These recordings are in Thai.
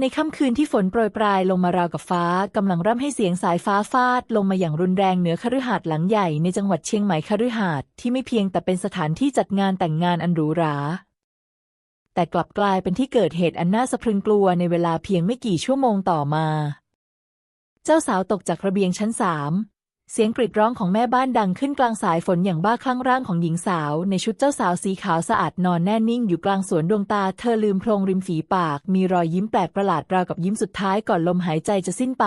ในค่ำคืนที่ฝนโปรยปลายลงมาราวกับฟ้ากำลังร่ำให้เสียงสายฟ้าฟาด ลงมาอย่างรุนแรงเหนือคฤหาสน์หลังใหญ่ในจังหวัดเชียงใหม่คฤหาสน์ที่ไม่เพียงแต่เป็นสถานที่จัดงานแต่งงานอันหรูหรา แต่กลับกลายเป็นที่เกิดเหตุอันน่าสะพรึงกลัวในเวลาเพียงไม่กี่ชั่วโมงต่อมา เจ้าสาวตกจากระเบียงชั้นสาม เสียงกรีดร้องของแม่บ้านดังขึ้นกลางสายฝนอย่างบ้าคลั่งร่างของหญิงสาว ในชุดเจ้าสาวสีขาวสะอาดนอนแน่นิ่งอยู่กลางสวนดวงตา เธอลืมโพรงริมฝีปาก มีรอยยิ้มแปลกประหลาดราวกับยิ้มสุดท้ายก่อนลมหายใจจะสิ้นไป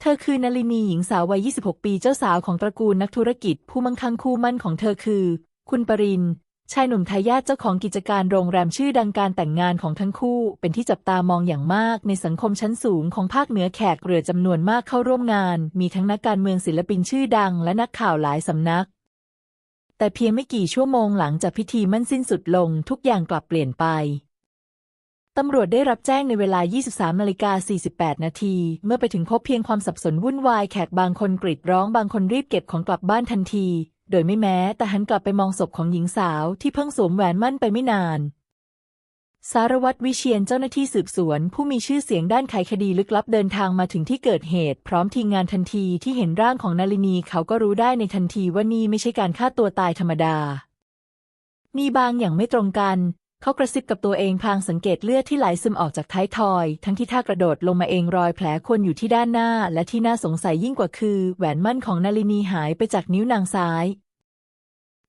เธอคือนลินีหญิงสาววัย 26 ปีเจ้าสาวของตระกูลนักธุรกิจ ผู้มั่งคั่งคู่มั่นของเธอคือ คุณปริน ชายหนุ่มทายาทเจ้าของกิจการโรงแรมชื่อดังการแต่งงานของทั้งคู่ เป็นที่จับตามองอย่างมากในสังคมชั้นสูงของภาคเหนือแขกเรือจำนวนมากเข้าร่วมงาน มีทั้งนักการเมืองศิลปินชื่อดังและนักข่าวหลายสำนัก แต่เพียงไม่กี่ชั่วโมงหลังจากพิธีมั่นสิ้นสุดลงทุกอย่างกลับเปลี่ยนไปตำรวจได้รับแจ้งในเวลา 23นาฬิกา48 นาที เมื่อไปถึงพบเพียงความสับสนวุ่นวาย แขกบางคนกรีดร้อง บางคนรีบเก็บของกลับบ้านทันที โดยไม่แม้แต่หันกลับไปมองศพของหญิงสาวที่เพิ่งสวมแหวนมั่นไปไม่นาน สารวัตรวิเชียนเจ้าหน้าที่สืบสวน ผู้มีชื่อเสียงด้านไขคดีลึกลับเดินทางมาถึงที่เกิดเหตุ พร้อมทีมงานทันทีที่เห็นร่างของนาลินีเขาก็รู้ได้ในทันทีว่านี่ไม่ใช่การฆ่าตัวตายธรรมดามีบางอย่างไม่ตรงกัน เขากระซิบกับตัวเองพางสังเกตเลือดที่ไหลซึมออกจากท้ายทอย ทั้งที่ท่ากระโดดลงมาเองรอยแผลควรอยู่ที่ด้านหน้า และที่น่าสงสัยยิ่งกว่าคือ แหวนมั่นของนาลินีหายไปจากนิ้วนางซ้าย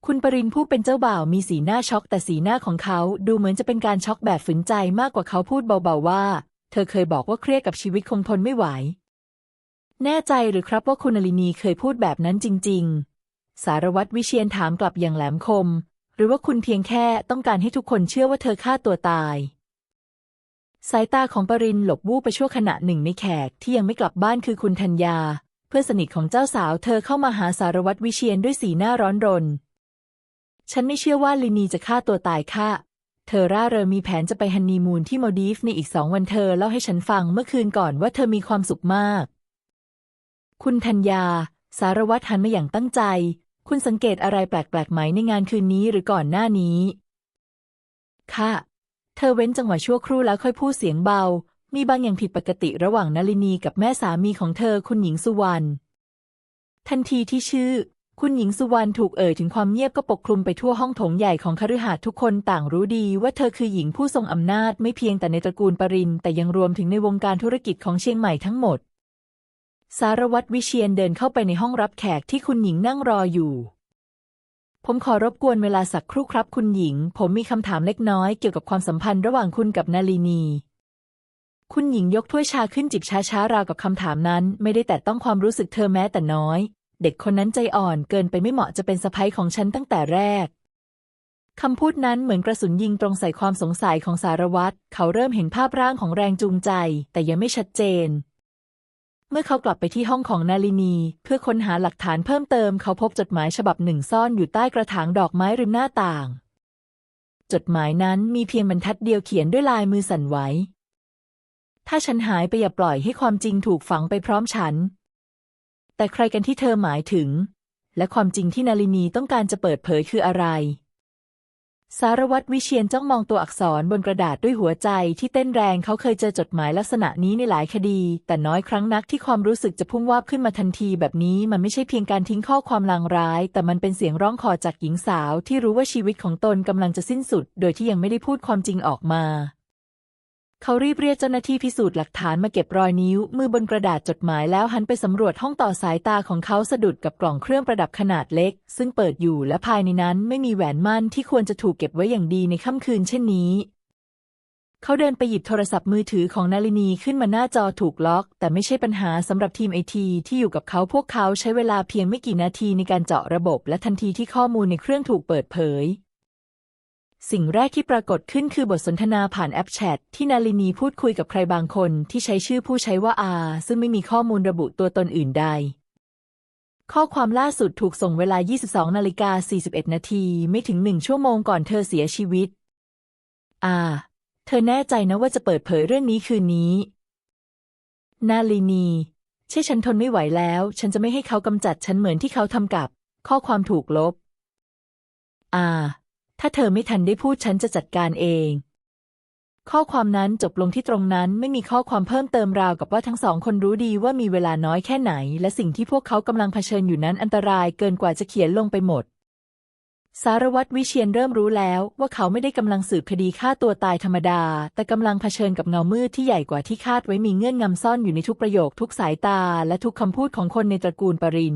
คุณปรินผู้เป็นเจ้าบ่าวมีสีหน้าช็อกแต่สีหน้าของเขาดูเหมือนจะเป็นการช็อกแบบฝืนใจมากกว่าเขาพูดเบาๆว่า เธอเคยบอกว่าเครียดกับชีวิตคงทนไม่ไหว แน่ใจหรือครับว่าคุณนาลินีเคยพูดแบบนั้นจริง ๆ สารวัตรวิเชียนถามกลับอย่างแหลมคม หรือว่าคุณเพียงแค่ต้องการให้ทุกคนเชื่อว่าเธอฆ่าตัวตาย สายตาของปรินหลบวูบไปชั่วขณะหนึ่งในแขกที่ยังไม่กลับบ้านคือคุณธัญญา เพื่อนสนิทของเจ้าสาวเธอเข้ามาหาสารวัตรวิเชียนด้วยสีหน้าร้อนรน ฉันไม่เชื่อว่าลินีจะฆ่าตัวตายค่ะ เธอร่าเริงมีแผนจะไปฮันนีมูนที่มาดีฟในอีกสองวันเธอเล่าให้ฉันฟังเมื่อคืนก่อนว่าเธอมีความสุขมาก คุณธัญญา สารวัตรหันมาอย่างตั้งใจ คุณสังเกตอะไรแปลกๆไหมในงานคืนนี้หรือก่อนหน้านี้ ค่ะ เธอเว้นจังหวะชั่วครู่แล้วค่อยพูดเสียงเบา มีบางอย่างผิดปกติระหว่างนลินีกับแม่สามีของเธอคุณหญิงสุวรรณ ทันทีที่ชื่อ คุณหญิงสุวรรณถูกเอ่ยถึงความเงียบก็ปกคลุมไปทั่วห้องโถงใหญ่ของคฤหาสน์ทุกคนต่างรู้ดีว่าเธอคือหญิงผู้ทรงอำนาจไม่เพียงแต่ในตระกูลปรินแต่ยังรวมถึงในวงการธุรกิจของเชียงใหม่ทั้งหมด สารวัตรวิเชียนเดินเข้าไปในห้องรับแขกที่คุณหญิงนั่งรออยู่ ผมขอรบกวนเวลาสักครู่ครับคุณหญิง ผมมีคำถามเล็กน้อยเกี่ยวกับความสัมพันธ์ระหว่างคุณกับนาลีนี คุณหญิงยกถ้วยชาขึ้นจิบช้าๆราวกับคำถามนั้น ไม่ได้แต่ต้องความรู้สึกเธอแม้แต่น้อย เด็กคนนั้นใจอ่อนเกินไปไม่เหมาะจะเป็นสะใภ้ของฉันตั้งแต่แรกคำพูดนั้นเหมือนกระสุนยิงตรงใส่ความสงสัยของสารวัตร เขาเริ่มเห็นภาพร่างของแรงจูงใจ แต่ยังไม่ชัดเจน เมื่อเขากลับไปที่ห้องของนาลินี เพื่อค้นหาหลักฐานเพิ่มเติมเขาพบจดหมายฉบับหนึ่งซ่อนอยู่ใต้กระถางดอกไม้ริมหน้าต่าง จดหมายนั้นมีเพียงบรรทัดเดียวเขียนด้วยลายมือสั่นไหวถ้าฉันหายไปอย่าปล่อยให้ความจริงถูกฝังไปพร้อมฉัน แต่ใครกันที่เธอหมายถึง และความจริงที่นาลินีต้องการจะเปิดเผยคืออะไร สารวัตรวิเชียนจ้องมองตัวอักษรบนกระดาษด้วยหัวใจที่เต้นแรงเขาเคยเจอจดหมายลักษณะนี้ในหลายคดี แต่น้อยครั้งนักที่ความรู้สึกจะพุ่งวาบขึ้นมาทันทีแบบนี้มันไม่ใช่เพียงการทิ้งข้อความลางร้าย แต่มันเป็นเสียงร้องขอจากหญิงสาวที่รู้ว่าชีวิตของตนกำลังจะสิ้นสุด โดยที่ยังไม่ได้พูดความจริงออกมา เขารีบเรียกเจ้าหน้าที่พิสูจน์หลักฐานมาเก็บรอยนิ้ว มือบนกระดาษจดหมายแล้วหันไปสำรวจห้องต่อสายตาของเขาสะดุดกับกล่องเครื่องประดับขนาดเล็ก ซึ่งเปิดอยู่และภายในนั้นไม่มีแหวนมั่นที่ควรจะถูกเก็บไว้อย่างดีในค่ำคืนเช่นนี้ เขาเดินไปหยิบโทรศัพท์มือถือของนาลินีขึ้นมาหน้าจอถูกล็อก แต่ไม่ใช่ปัญหาสำหรับทีมไอทีที่อยู่กับเขาพวกเขาใช้เวลาเพียงไม่กี่นาทีในการเจาะระบบ และทันทีที่ข้อมูลในเครื่องถูกเปิดเผย สิ่งแรกที่ปรากฏขึ้นคือบทสนทนาผ่านแอปแชทที่นาลินีพูดคุยกับใครบางคนที่ใช้ชื่อผู้ใช้ว่าอาซึ่งไม่มีข้อมูลระบุตัวตนอื่นใด ข้อความล่าสุดถูกส่งเวลา 22นาฬิกา41 นาทีไม่ถึงหนึ่งชั่วโมงก่อนเธอเสียชีวิต อาเธอแน่ใจนะว่าจะเปิดเผยเรื่องนี้คืนนี้ นาลินีใช่ฉันทนไม่ไหวแล้ว ฉันจะไม่ให้เขากำจัดฉันเหมือนที่เขาทำกับ ข้อความถูกลบ อา ถ้าเธอไม่ทันได้พูดฉันจะจัดการเอง ข้อความนั้นจบลงที่ตรงนั้นไม่มีข้อความเพิ่มเติมราวกับว่าทั้งสองคนรู้ดีว่ามีเวลาน้อยแค่ไหน และสิ่งที่พวกเขากำลังเผชิญอยู่นั้นอันตรายเกินกว่าจะเขียนลงไปหมด สารวัตรวิเชียนเริ่มรู้แล้วว่าเขาไม่ได้กำลังสืบคดีฆ่าตัวตายธรรมดา แต่กำลังเผชิญกับเงามืดที่ใหญ่กว่าที่คาดไว้มีเงื่อนงำซ่อนอยู่ในทุกประโยคทุกสายตา และทุกคำพูดของคนในตระกูลปริน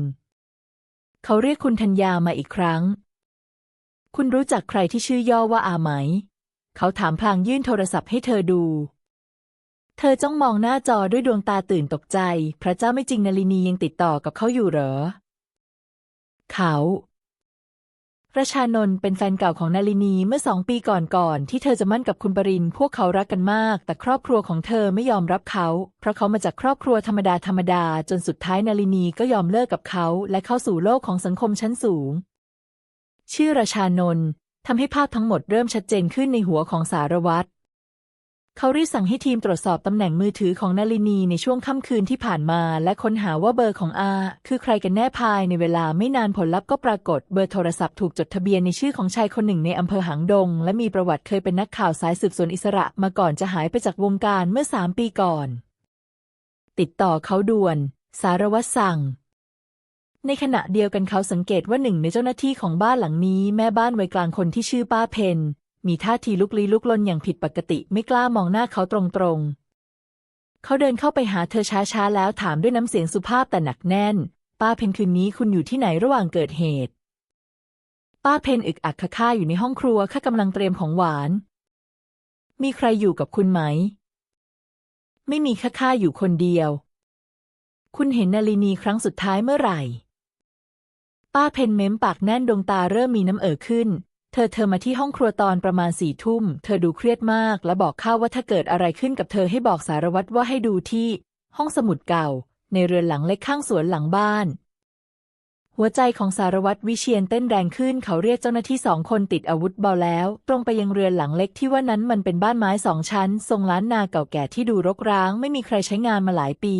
เขาเรียกคุณธัญญามาอีกครั้ง คุณรู้จักใครที่ชื่อย่อว่าอาไหม เขาถามพลางยื่นโทรศัพท์ให้เธอดู เธอจ้องมองหน้าจอด้วยดวงตาตื่นตกใจ พระเจ้าไม่จริงนาลินียังติดต่อกับเขาอยู่เหรอ เขาประชานนท์เป็นแฟนเก่าของนาลินีเมื่อสองปีก่อนก่อนที่เธอจะมั่นกับคุณปรินพวกเขารักกันมาก แต่ครอบครัวของเธอไม่ยอมรับเขา เพราะเขามาจากครอบครัวธรรมดาธรรมดาจนสุดท้ายนาลินีก็ยอมเลิกกับเขา และเข้าสู่โลกของสังคมชั้นสูง ชื่อราชานนท์ทำให้ภาพทั้งหมดเริ่มชัดเจนขึ้นในหัวของสารวัตรเขารีบสั่งให้ทีมตรวจสอบตำแหน่งมือถือของนาลินีในช่วงค่ำคืนที่ผ่านมาและค้นหาว่าเบอร์ของอาคือใครกันแน่ภายในเวลาไม่นานผลลัพธ์ก็ปรากฏเบอร์โทรศัพท์ถูกจดทะเบียนในชื่อของชายคนหนึ่งในอำเภอหางดง และมีประวัติเคยเป็นนักข่าวสายสืบสวนอิสระมาก่อนจะหายไปจากวงการเมื่อสามปีก่อน ติดต่อเขาด่วน สารวัตรสั่ง ในขณะเดียวกันเขาสังเกตว่าหนึ่งในเจ้าหน้าที่ของบ้านหลังนี้แม่บ้านวัยกลางคนที่ชื่อป้าเพนมีท่าทีลุกลี้ลุกลนอย่างผิดปกติไม่กล้ามองหน้าเขาตรงๆ เขาเดินเข้าไปหาเธอช้าๆ แล้วถามด้วยน้ำเสียงสุภาพแต่หนักแน่น ป้าเพนคืนนี้คุณอยู่ที่ไหนระหว่างเกิดเหตุ ป้าเพนอึกอักขะข้าอยู่ในห้องครัวข้ากำลังเตรียมของหวาน มีใครอยู่กับคุณไหม ไม่มีข้าข้าอยู่คนเดียว คุณเห็นนาลินีครั้งสุดท้ายเมื่อไหร่ ป้าเพนเม้มปากแน่นดวงตาเริ่มมีน้ำเอ่อขึ้น เธอเธอมาที่ห้องครัวตอนประมาณสี่ทุ่ม เธอดูเครียดมาก และบอกข้าว่าถ้าเกิดอะไรขึ้นกับเธอให้บอกสารวัตรว่าให้ดูที่ ห้องสมุดเก่า ในเรือนหลังเล็กข้างสวนหลังบ้าน หัวใจของสารวัตรวิเชียนเต้นแรงขึ้น เขาเรียกเจ้าหน้าที่สองคนติดอาวุธเบาแล้ว ตรงไปยังเรือนหลังเล็กที่ว่านั้นมันเป็นบ้านไม้สองชั้น ทรงล้านนาเก่าแก่ที่ดูรกร้าง ไม่มีใครใช้งานมาหลายปี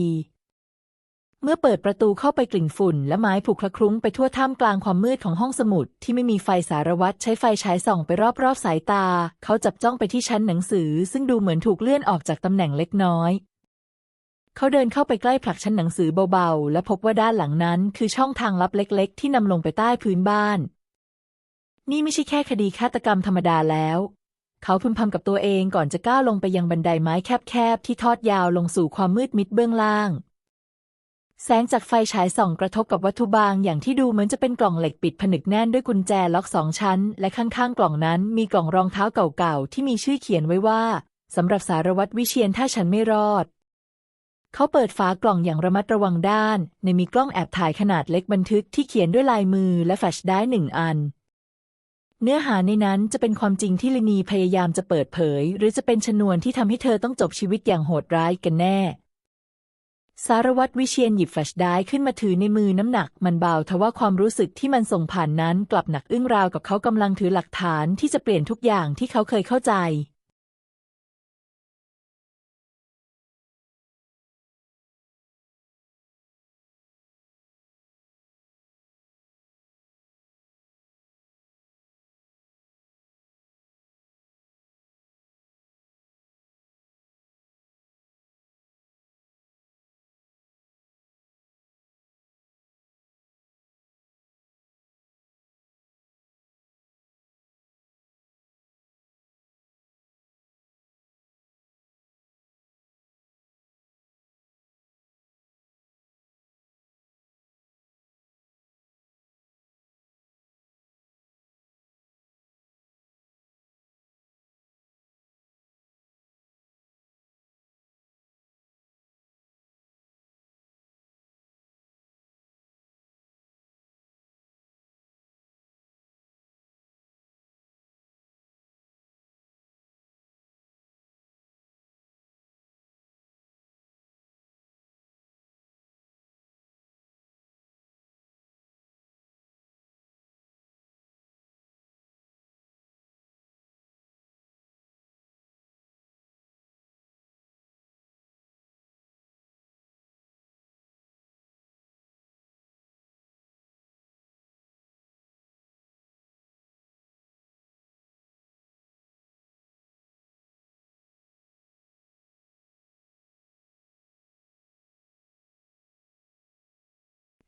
เมื่อเปิดประตูเข้าไปกลิ่นฝุ่น และไม้ผุคละคลุ้งไปทั่วท่ามกลางความมืดของห้องสมุดที่ไม่มีไฟสารวัตรใช้ไฟฉายส่องไปรอบๆสายตา เขาจับจ้องไปที่ชั้นหนังสือ ซึ่งดูเหมือนถูกเลื่อนออกจากตำแหน่งเล็กน้อย เขาเดินเข้าไปใกล้ผลักชั้นหนังสือเบาๆ และพบว่าด้านหลังนั้นคือช่องทางลับเล็กๆ ที่นำลงไปใต้พื้นบ้าน นี่ไม่ใช่แค่คดีฆาตกรรมธรรมดาแล้วเขาพึมพำกับตัวเองก่อนจะก้าวลงไปยังบันไดไม้แคบๆที่ทอดยาวลงสู่ความมืดมิดเบื้องล่าง แสงจากไฟฉายส่องกระทบกับวัตถุบางอย่างที่ดูเหมือนจะเป็นกล่องเหล็กปิดผนึกแน่นด้วยกุญแจล็อกสองชั้น และข้างๆ กล่องนั้นมีกล่องรองเท้าเก่าๆ ที่มีชื่อเขียนไว้ว่าสำหรับสารวัตรวิเชียนถ้าฉันไม่รอด เขาเปิดฝากล่องอย่างระมัดระวังด้าน ในมีกล้องแอบถ่ายขนาดเล็กบันทึกที่เขียนด้วยลายมือและแฟลชไดร์หนึ่งอัน เนื้อหาในนั้นจะเป็นความจริงที่ลินีพยายามจะเปิดเผย หรือจะเป็นชนวนที่ทำให้เธอต้องจบชีวิตอย่างโหดร้ายกันแน่ สารวัตรวิเชียนหยิบแฟลชได้ขึ้นมาถือในมือน้ำหนักมันเบาทว่าความรู้สึกที่มันส่งผ่านนั้นกลับหนักอึ้งราวกับเขากำลังถือหลักฐานที่จะเปลี่ยนทุกอย่างที่เขาเคยเข้าใจ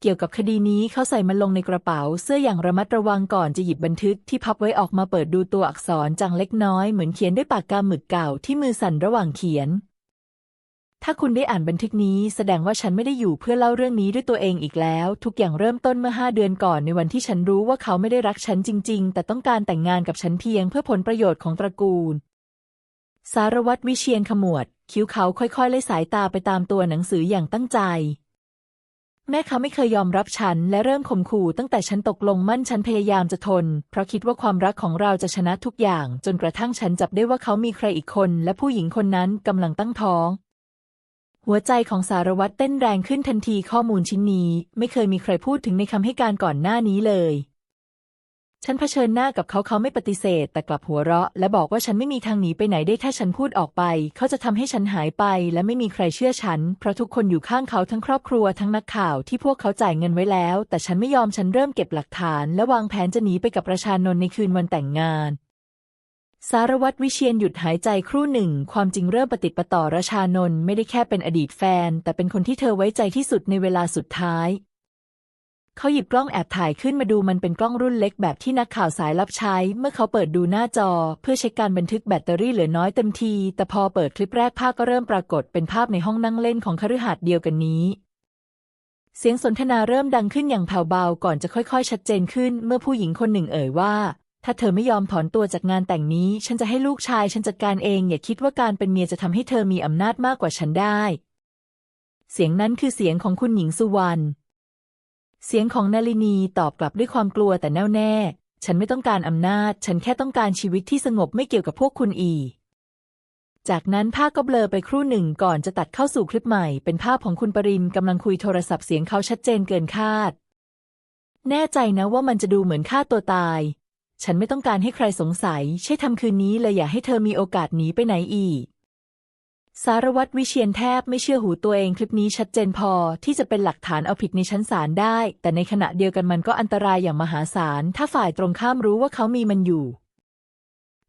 เกี่ยวกับคดีนี้เขาใส่มันลงในกระเป๋าเสื้ออย่างระมัดระวังก่อนจะหยิบบันทึกที่พับไว้ออกมาเปิดดูตัวอักษรจางเล็กน้อยเหมือนเขียนด้วยปากกาหมึกเก่าที่มือสั่นระหว่างเขียน ถ้าคุณได้อ่านบันทึกนี้แสดงว่าฉันไม่ได้อยู่เพื่อเล่าเรื่องนี้ด้วยตัวเองอีกแล้ว ทุกอย่างเริ่มต้นเมื่อห้าเดือนก่อนในวันที่ฉันรู้ว่าเขาไม่ได้รักฉันจริง ๆ แต่ต้องการแต่งงานกับฉันเพียงเพื่อผลประโยชน์ของตระกูล สารวัตรวิเชียนขมวด คิ้วเขาค่อยๆไล่สายตาไปตามตัวหนังสืออย่างตั้งใจ แม่เขาไม่เคยยอมรับฉันและเริ่มข่มขู่ตั้งแต่ฉันตกลงมั่นฉันพยายามจะทน เพราะคิดว่าความรักของเราจะชนะทุกอย่าง จนกระทั่งฉันจับได้ว่าเขามีใครอีกคน และผู้หญิงคนนั้นกำลังตั้งท้อง หัวใจของสารวัตรเต้นแรงขึ้นทันทีข้อมูลชิ้นนี้ ไม่เคยมีใครพูดถึงในคำให้การก่อนหน้านี้เลย ฉันเผชิญหน้ากับเขาเขาไม่ปฏิเสธ แต่กลับหัวเราะ และบอกว่าฉันไม่มีทางหนีไปไหนได้ถ้าฉันพูดออกไป เขาจะทำให้ฉันหายไป และไม่มีใครเชื่อฉัน เพราะทุกคนอยู่ข้างเขาทั้งครอบครัวทั้งนักข่าวที่พวกเขาจ่ายเงินไว้แล้ว แต่ฉันไม่ยอมฉันเริ่มเก็บหลักฐาน และวางแผนจะหนีไปกับประชานนท์ในคืนวันแต่งงานสารวัตรวิเชียนหยุดหายใจครู่หนึ่ง ความจริงเริ่มปฏิดประต่อราชานนท์ไม่ได้แค่เป็นอดีตแฟน แต่เป็นคนที่เธอไว้ใจที่สุดในเวลาสุดท้าย เขาหยิบกล้องแอบถ่ายขึ้นมาดูมันเป็นกล้องรุ่นเล็กแบบที่นักข่าวสายลับใช้ เมื่อเขาเปิดดูหน้าจอ เพื่อเช็คการบันทึกแบตเตอรี่เหลือน้อยเต็มที แต่พอเปิดคลิปแรกภาพก็เริ่มปรากฏเป็นภาพในห้องนั่งเล่นของคฤหาสน์เดียวกันนี้ เสียงสนทนาเริ่มดังขึ้นอย่างแผ่วเบาก่อนจะค่อยๆ ชัดเจนขึ้น เมื่อผู้หญิงคนหนึ่งเอ่ยว่า ถ้าเธอไม่ยอมถอนตัวจากงานแต่งนี้ ฉันจะให้ลูกชายฉันจัดการเองอย่าคิดว่าการเป็นเมียจะทำให้เธอมีอำนาจมากกว่าฉันได้ เสียงนั้นคือเสียงของคุณหญิงสุวรรณ เสียงของนาลินีตอบกลับด้วยความกลัวแต่แน่วแน่ ฉันไม่ต้องการอำนาจ ฉันแค่ต้องการชีวิตที่สงบไม่เกี่ยวกับพวกคุณอีกจากนั้นภาพก็เบลอไปครู่หนึ่งก่อนจะตัดเข้าสู่คลิปใหม่ เป็นภาพของคุณปรินกำลังคุยโทรศัพท์เสียงเขาชัดเจนเกินคาด แน่ใจนะว่ามันจะดูเหมือนฆ่าตัวตาย ฉันไม่ต้องการให้ใครสงสัย ใช่ทำคืนนี้เลยอย่าให้เธอมีโอกาสหนีไปไหนอีก สารวัตรวิเชียนแทบไม่เชื่อหูตัวเองคลิปนี้ชัดเจนพอที่จะเป็นหลักฐานเอาผิดในชั้นศาลได้ แต่ในขณะเดียวกันมันก็อันตรายอย่างมหาศาล ถ้าฝ่ายตรงข้ามรู้ว่าเขามีมันอยู่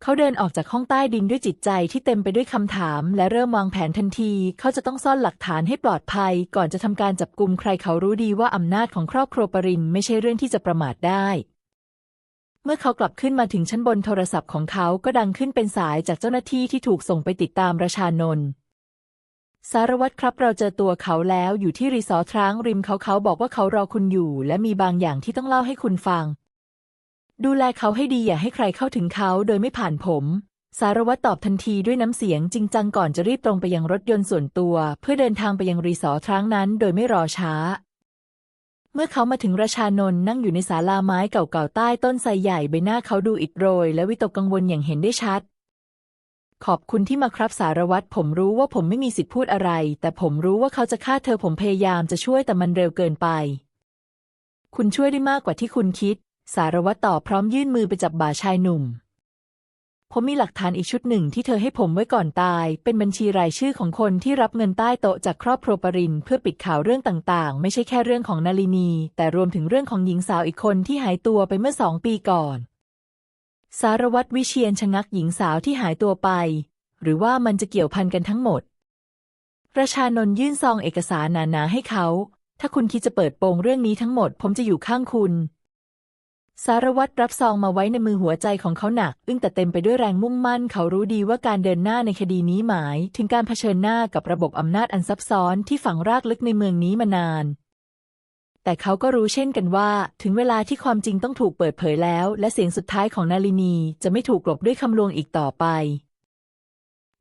เขาเดินออกจากห้องใต้ดินด้วยจิตใจที่เต็มไปด้วยคำถาม และเริ่มวางแผนทันที เขาจะต้องซ่อนหลักฐานให้ปลอดภัย ก่อนจะทำการจับกลุมใครเขารู้ดีว่าอำนาจของครอบครัวปรินไม่ใช่เรื่องที่จะประมาทได้เมื่อเขากลับขึ้นมาถึงชั้นบนโทรศัพท์ของเขาก็ดังขึ้นเป็นสายจากเจ้าหน้าที่ที่ถูกส่งไปติดตามราชานนท์ สารวัตรครับเราเจอตัวเขาแล้วอยู่ที่รีสอร์ทร้างริมเขาเขาบอกว่าเขารอคุณอยู่ และมีบางอย่างที่ต้องเล่าให้คุณฟัง ดูแลเขาให้ดีอย่าให้ใครเข้าถึงเขาโดยไม่ผ่านผม สารวัตรตอบทันทีด้วยน้ำเสียงจริงจังก่อนจะรีบตรงไปยังรถยนต์ส่วนตัว เพื่อเดินทางไปยังรีสอร์ทร้างนั้น โดยไม่รอช้า เมื่อเขามาถึงราชานนท์นั่งอยู่ในศาลาไม้เก่าๆใต้ต้นไทรใหญ่ใบหน้าเขาดูอิดโรย และวิตกกังวลอย่างเห็นได้ชัด ขอบคุณที่มาครับสารวัตรผมรู้ว่าผมไม่มีสิทธิ์พูดอะไร แต่ผมรู้ว่าเขาจะฆ่าเธอผมพยายามจะช่วยแต่มันเร็วเกินไป คุณช่วยได้มากกว่าที่คุณคิด สารวัตรตอบพร้อมยื่นมือไปจับบ่าชายหนุ่ม ผมมีหลักฐานอีกชุดหนึ่งที่เธอให้ผมไว้ก่อนตาย เป็นบัญชีรายชื่อของคนที่รับเงินใต้โต๊ะจากครอบครัวปรินเพื่อปิดข่าวเรื่องต่างๆ ไม่ใช่แค่เรื่องของนาลินี แต่รวมถึงเรื่องของหญิงสาวอีกคนที่หายตัวไปเมื่อสองปีก่อน สารวัตรวิเชียนชะงักหญิงสาวที่หายตัวไป หรือว่ามันจะเกี่ยวพันกันทั้งหมด ประชานนยื่นซองเอกสารหนาๆให้เขา ถ้าคุณคิดจะเปิดโปงเรื่องนี้ทั้งหมด ผมจะอยู่ข้างคุณ สารวัตรรับซองมาไว้ในมือหัวใจของเขาหนัก อึ้งแต่เต็มไปด้วยแรงมุ่งมั่น เขารู้ดีว่าการเดินหน้าในคดีนี้หมาย ถึงการเผชิญหน้ากับระบบอำนาจอันซับซ้อนที่ฝังรากลึกในเมืองนี้มานาน แต่เขาก็รู้เช่นกันว่า ถึงเวลาที่ความจริงต้องถูกเปิดเผยแล้ว และเสียงสุดท้ายของนาลินีจะไม่ถูกกลบด้วยคำลวงอีกต่อไป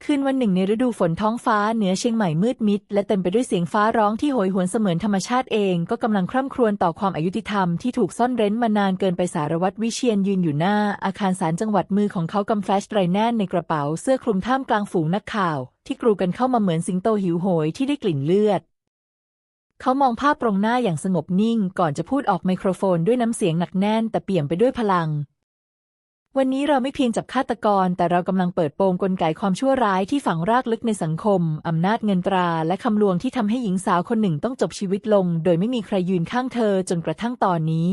คืนวันหนึ่งในฤดูฝนท้องฟ้าเหนือเชียงใหม่มืดมิด และเต็มไปด้วยเสียงฟ้าร้องที่โหยหวนเสมือนธรรมชาติเองก็กำลังคร่ำครวญต่อความอายุติธรรมที่ถูกซ่อนเร้นมานานเกินไปสารวัตรวิเชียนยืนอยู่หน้า อาคารศาลจังหวัดมือของเขากำแฟลชไรแน่นในกระเป๋าเสื้อคลุมท่ามกลางฝูงนักข่าว ที่กรูกันเข้ามาเหมือนสิงโตหิวโหยที่ได้กลิ่นเลือด เขามองภาพตรงหน้าอย่างสงบนิ่ง ก่อนจะพูดออกไมโครโฟนด้วยน้ำเสียงหนักแน่น แต่เปี่ยมไปด้วยพลัง วันนี้เราไม่เพียงจับฆาตกร แต่เรากำลังเปิดโปงกลไกความชั่วร้ายที่ฝังรากลึกในสังคมอำนาจเงินตรา และคำลวงที่ทำให้หญิงสาวคนหนึ่งต้องจบชีวิตลง โดยไม่มีใครยืนข้างเธอจนกระทั่งตอนนี้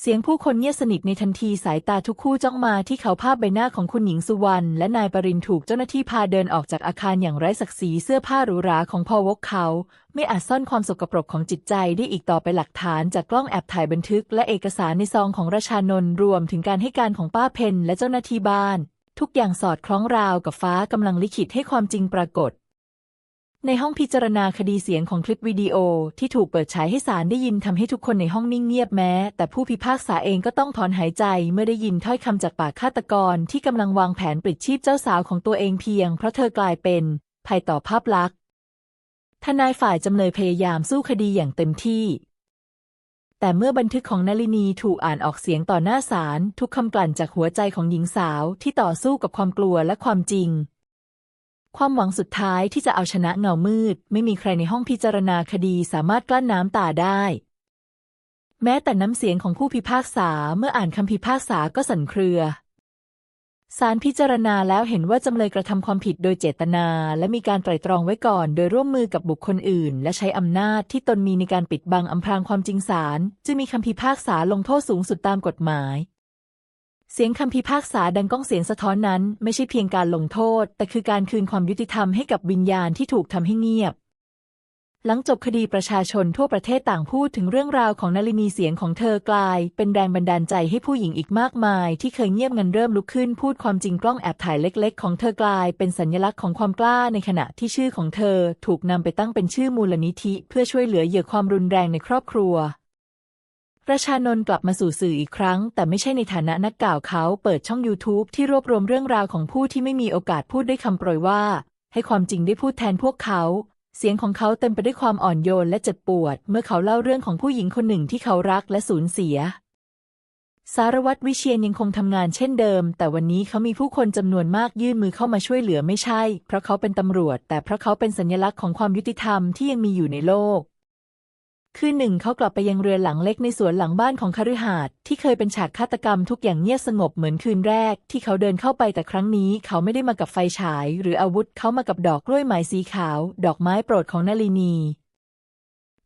เสียงผู้คนเงียบสนิทในทันทีสายตาทุกคู่จ้องมาที่เขาภาพใบหน้าของคุณหญิงสุวรรณและนายปรินถูกเจ้าหน้าที่พาเดินออกจากอาคารอย่างไร้ศักดิ์ศรีเสื้อผ้าหรูหราของพอวกเขา ไม่อาจซ่อนความสกปรกของจิตใจได้อีกต่อไปหลักฐานจากกล้องแอบถ่ายบันทึก และเอกสารในซองของราชานนท์รวมถึงการให้การของป้าเพนและเจ้าหน้าที่บ้าน ทุกอย่างสอดคล้องราวกับฟ้ากำลังลิขิตให้ความจริงปรากฏ ในห้องพิจารณาคดีเสียงของคลิปวิดีโอที่ถูกเปิดฉายให้ศาลได้ยินทำให้ทุกคนในห้องนิ่งเงียบแม้ แต่ผู้พิพากษาเองก็ต้องถอนหายใจเมื่อได้ยินถ้อยคำจากปากฆาตกรที่กำลังวางแผนปลิดชีพเจ้าสาวของตัวเองเพียง เพราะเธอกลายเป็นภัยต่อภาพลักษณ์ทนายฝ่ายจำเลยพยายามสู้คดีอย่างเต็มที่ แต่เมื่อบันทึกของนลินีถูกอ่านออกเสียงต่อหน้าศาลทุกคำกลั่นจากหัวใจของหญิงสาวที่ต่อสู้กับความกลัวและความจริง ความหวังสุดท้ายที่จะเอาชนะเงามืด ไม่มีใครในห้องพิจารณาคดีสามารถกลั้นน้ำตาได้ แม้แต่น้ำเสียงของผู้พิพากษาเมื่ออ่านคำพิพากษาก็สั่นเครือศาลพิจารณาแล้วเห็นว่าจำเลยกระทำความผิดโดยเจตนา และมีการไตร่ตรองไว้ก่อน โดยร่วมมือกับบุคคลอื่น และใช้อำนาจที่ตนมีในการปิดบังอำพรางความจริงศาลจึงมีคำพิพากษาลงโทษสูงสุดตามกฎหมาย เสียงคำพิพากษาดังก้องเสียงสะท้อนนั้น ไม่ใช่เพียงการลงโทษ แต่คือการคืนความยุติธรรมให้กับวิญญาณที่ถูกทำให้เงียบ หลังจบคดีประชาชนทั่วประเทศต่างพูดถึงเรื่องราวของนลินีเสียงของเธอกลาย เป็นแรงบันดาลใจให้ผู้หญิงอีกมากมาย ที่เคยเงียบงันเริ่มลุกขึ้นพูดความจริงกล้องแอบถ่ายเล็ก ๆ ของเธอกลาย เป็นสัญลักษณ์ของความกล้าในขณะที่ชื่อของเธอ ถูกนำไปตั้งเป็นชื่อมูลนิธิ เพื่อช่วยเหลือเหยื่อความรุนแรงในครอบครัว ระชานนท์กลับมาสู่สื่ออีกครั้ง แต่ไม่ใช่ในฐานะนักกล่าวเขาเปิดช่อง YouTube ที่รวบรวมเรื่องราวของผู้ที่ไม่มีโอกาสพูดด้วยคำโปรยว่า ให้ความจริงได้พูดแทนพวกเขา เสียงของเขาเต็มไปด้วยความอ่อนโยนและเจ็บปวด เมื่อเขาเล่าเรื่องของผู้หญิงคนหนึ่งที่เขารักและสูญเสีย สารวัตรวิเชียนยังคงทำงานเช่นเดิม แต่วันนี้เขามีผู้คนจำนวนมากยื่นมือเข้ามาช่วยเหลือไม่ใช่ เพราะเขาเป็นตำรวจ แต่เพราะเขาเป็นสัญลักษณ์ของความยุติธรรมที่ยังมีอยู่ในโลก คืนหนึ่งเขากลับไปยังเรือนหลังเล็กในสวนหลังบ้านของคฤหาสน์ที่เคยเป็นฉากฆาตกรรมทุกอย่างเงียบสงบเหมือนคืนแรก ที่เขาเดินเข้าไปแต่ครั้งนี้ เขาไม่ได้มากับไฟฉาย หรืออาวุธเขามากับดอกกล้วยไม้สีขาว ดอกไม้โปรดของนาลินี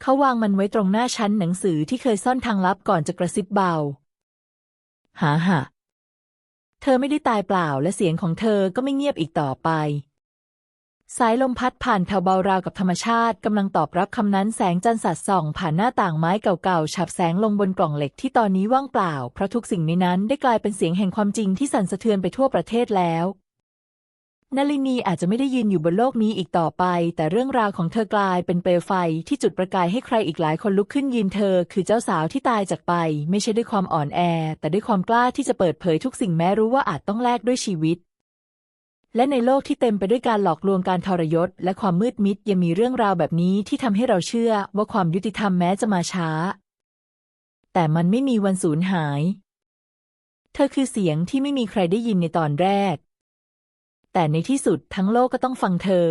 เขาวางมันไว้ตรงหน้าชั้นหนังสือที่เคยซ่อนทางลับก่อนจะกระซิบเบาหาหะเธอไม่ได้ตายเปล่าและเสียงของเธอก็ไม่เงียบอีกต่อไป สายลมพัดผ่านแถวเบาราวกับธรรมชาติกำลังตอบรับคำนั้นแสงจันทร์สัดส่อง ผ่านหน้าต่างไม้เก่าๆฉับแสงลงบนกล่องเหล็กที่ตอนนี้ว่างเปล่า เพราะทุกสิ่งในนั้นได้กลายเป็นเสียงแห่งความจริงที่สั่นสะเทือนไปทั่วประเทศแล้วนลินีอาจจะไม่ได้ยืนอยู่บนโลกนี้อีกต่อไป แต่เรื่องราวของเธอกลายเป็นเปลวไฟที่จุดประกายให้ใครอีกหลายคนลุกขึ้นยืนเธอ คือเจ้าสาวที่ตายจากไป ไม่ใช่ด้วยความอ่อนแอ แต่ด้วยความกล้าที่จะเปิดเผยทุกสิ่งแม้รู้ว่าอาจต้องแลกด้วยชีวิต และในโลกที่เต็มไปด้วยการหลอกลวงการทรยศ และความมืดมิดยังมีเรื่องราวแบบนี้ที่ทำให้เราเชื่อว่าความยุติธรรมแม้จะมาช้า แต่มันไม่มีวันสูญหาย เธอคือเสียงที่ไม่มีใครได้ยินในตอนแรก แต่ในที่สุดทั้งโลกก็ต้องฟังเธอ